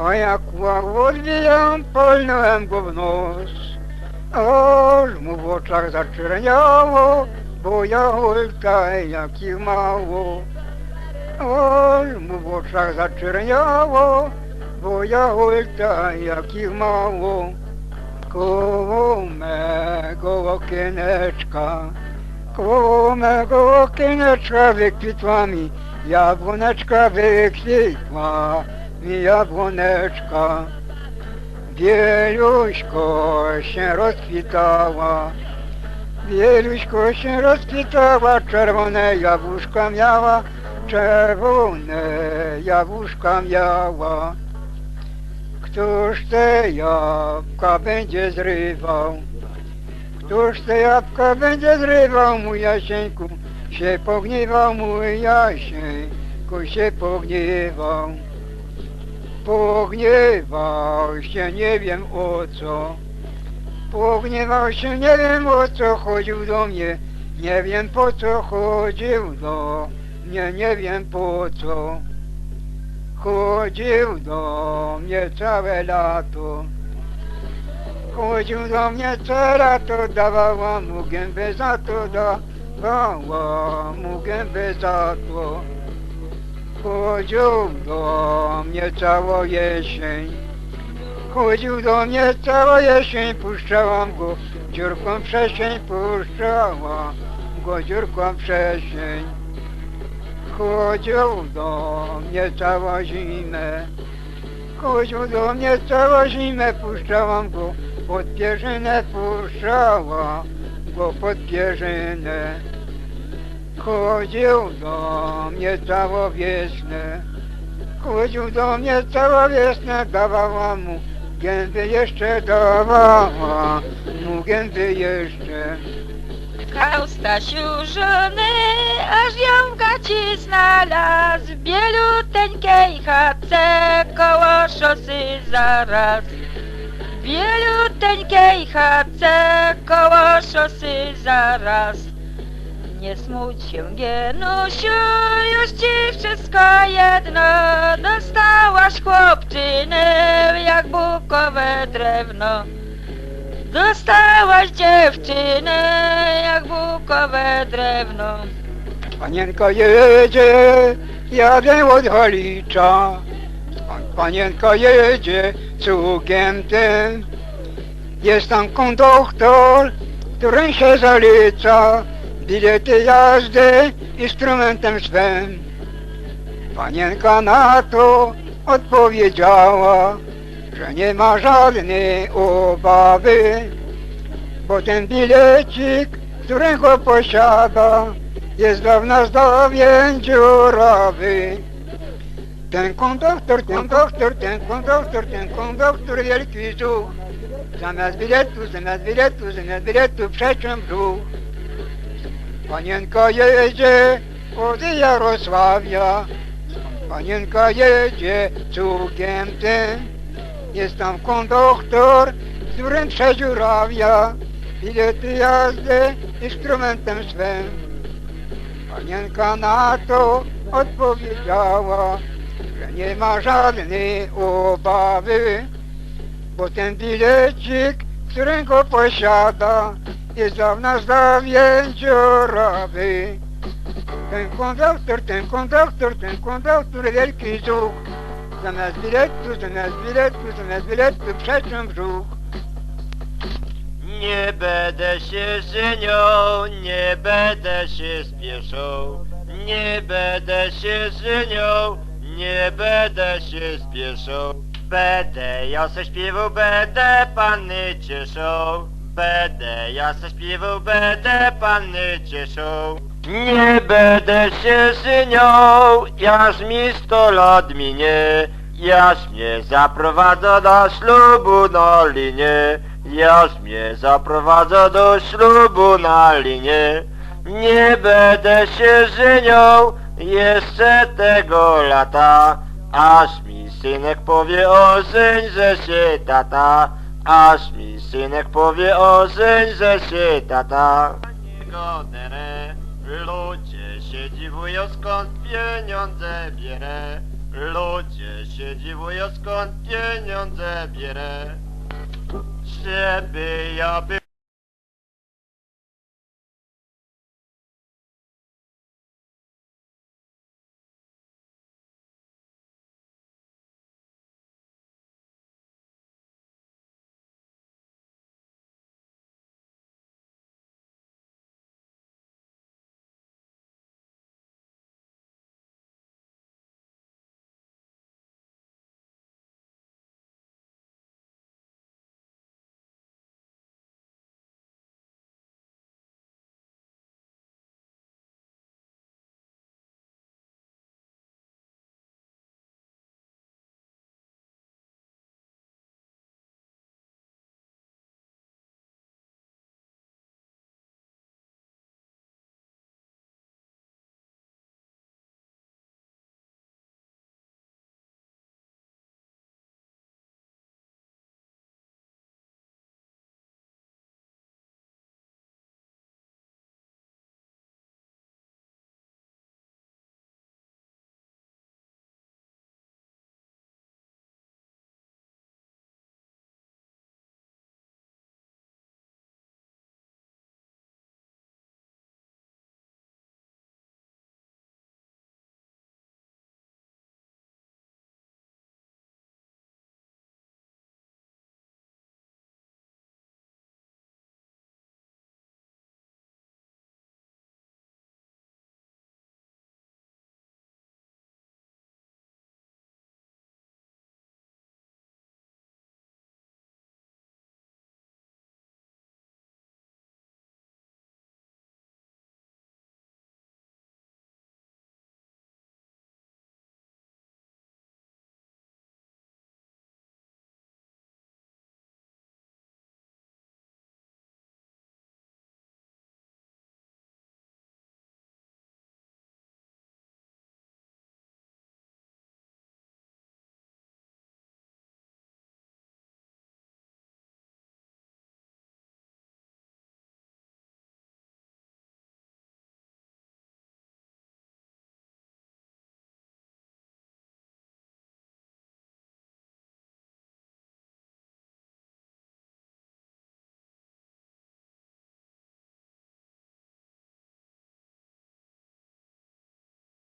A jak ław odbijam, palnąłem go w nos. Aż mu w oczach zaczerniało, bo ja ojtaj jakich mało. Aż mu w oczach zaczerniało, bo ja ojtaj jakich mało. Koło mego okieneczka, koło mego okieneczka wykwitła mi jabłoneczka wykwitła mi jabłoneczka. Wieluśko się rozkwitała, Wieluśko się rozkwitała, czerwone jabłuszka miała, czerwone jabłuszka miała. Któż te jabłka będzie zrywał? Któż te jabłka będzie zrywał, mój Jasieńku? Się pogniewał, mój Jasieńku, się pogniewał. Pogniewał się, nie wiem o co. Pogniewał się, nie wiem o co chodził do mnie. Nie wiem po co chodził do mnie, nie wiem po co. Chodził do mnie całe lato. Chodził do mnie całe lato, dawała mu gębę za to, dawała mu gębę za to. Chodził do mnie całą jesień. Chodził do mnie całą jesień, puszczałam go dziurką przesień, puszczałam go dziurką przesień. Chodził do mnie całą zimę. Chodził do mnie całą zimę, puszczałam go pod pierzynę, puszczałam go pod pierzynę. Chodził do mnie całą wiosnę. Chodził do mnie całą wiosnę, dawała mu gęby jeszcze, dawała mu gęby jeszcze. Kał Stasiu żony, aż ją w gaci znalazł bieluteńkiej chatce koło szosy zaraz bieluteńkiej chatce koło szosy zaraz Nie smuć się Gienusiu, już ci wszystko jedno Dostałaś chłopczynę jak bukowe drewno Dostałaś dziewczynę jak bukowe drewno. Panienka jedzie, jadę od Halicza. Panienka jedzie cugiem tym. Jest tam konduktor, który się zalica. Bilety jazdy instrumentem swym. Panienka na to odpowiedziała, że nie ma żadnej obawy, bo ten bilecik, którego posiada, jest dawna zdawień dziurawy. Ten konduktor, ten konduktor, ten konduktor, ten konduktor wielki zuch. Zamiast biletu, zamiast biletu, zamiast biletu brzuch. Panienka jedzie od Jarosławia, Panienka jedzie cugiem tym. Jest tam konduktor, którym przedziurawia bilety jazdy instrumentem swym. Panienka na to odpowiedziała, że nie ma żadnej obawy, bo ten bilecik, którego posiada, jest dawna zdawięciorawy. Ten konduktor, ten konduktor, ten konduktor wielki zuch. Zamiast biletu, zamiast biletu, zamiast biletu przeczą brzuch. Nie będę się żenią, nie będę się spieszał. Nie będę się żenią, nie będę się spieszał. Będę ja se śpiewał, będę panny cieszą. Będę ja se śpiewał, będę panny cieszą. Nie będę się żenią, jaż mi sto lat minie. Jaż mnie zaprowadza do ślubu na linie. Jaż mnie zaprowadza do ślubu na linie. Nie będę się żenią jeszcze tego lata. Aż mi synek powie o że się tata. Aż mi synek powie o żeń, że się tata. Godere, ludzie się dziwują skąd pieniądze bierę. Ludzie się dziwują skąd pieniądze bierę. Żeby ja był